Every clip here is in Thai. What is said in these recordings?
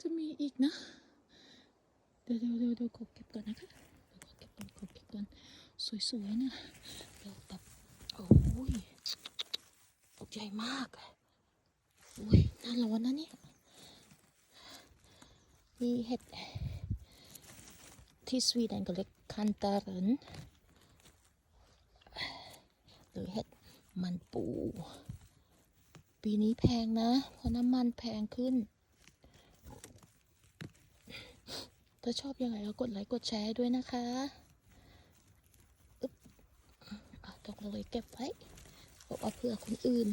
จะมีอีกนะ เดี๋ยวเดี๋ยวเดี๋ยวขอเก็บก่อนนะคะเดี๋ยวขอเก็บก่อนขอเก็บก่อนสวยๆนะเดี๋ยวตับโอ้ยตกใจมากอุ้ยน่าร้อนนะเนี่ยมีเห็ดที่สวีเดนก็เรียกคันตารันหรือเห็ดมันปู ปีนี้แพงนะ เพราะน้ำมันแพงขึ้นาชอบยังไงก็กดไลค์กดแชร์ด้วยนะคะอึ๊บอะต้องเลยเก็บไว้บอกว่าเผื่อคนอื่น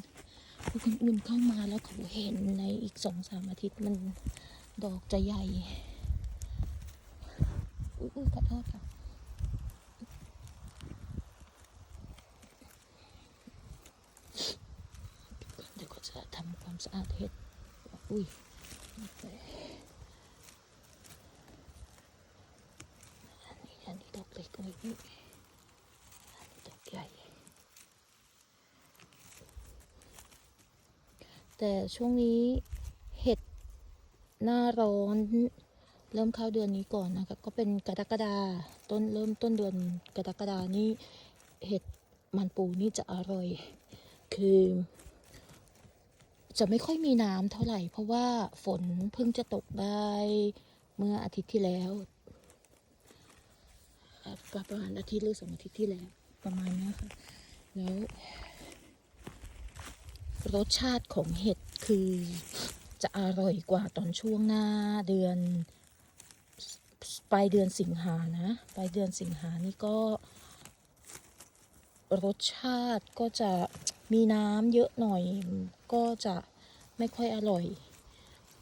เผื่อคนอื่นเข้ามาแล้วเขาเห็นในอีกสองสามอาทิตย์มันดอกจะใหญ่ อุ้ยอุ้ยขอโทษค่ะเดี๋ยวก็จะทำความสะอาดเห็ด อุ้ยอันนี้อันนี้ดอกเล็ก ไว้นี่อันนี้ดอกใหญ่ แต่ช่วงนี้เห็ดหน้าร้อนเริ่มเข้าเดือนนี้ก่อนนะคะก็เป็นกรกฎาต้นเริ่มต้นเดือนกรกฎานี่เห็ดมันปูนี่จะอร่อย คือ จะไม่ค่อยมีน้ำเท่าไหร่ เพราะว่าฝนเพิ่งจะตกได้เมื่ออาทิตย์ที่แล้ว ประมาณอาทิตย์หรือสองอาทิตย์ที่แล้ว ประมาณนี้ค่ะ แล้ว รสชาติของเห็ดคือจะอร่อยกว่าตอนช่วงหน้าเดือนปลายเดือนสิงหานะปลายเดือนสิงหานี่ก็ รสชาติก็จะมีน้ำเยอะหน่อย ก็จะไม่ค่อยอร่อย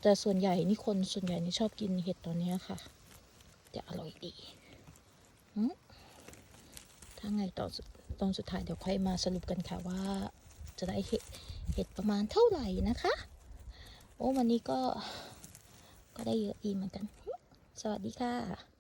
แต่ส่วนใหญ่นี่คนส่วนใหญ่นี่ชอบกินเห็ดตอนนี้ค่ะ จะอร่อยดี ถ้าไงตอนสุดตอนสุดท้ายเดี๋ยวค่อยมาสรุปกันค่ะว่า จะได้เห็ดเห็ดประมาณเท่าไหร่นะคะ โอ้วันนี้ก็ก็ได้เยอะอีเหมือนกัน สวัสดีค่ะ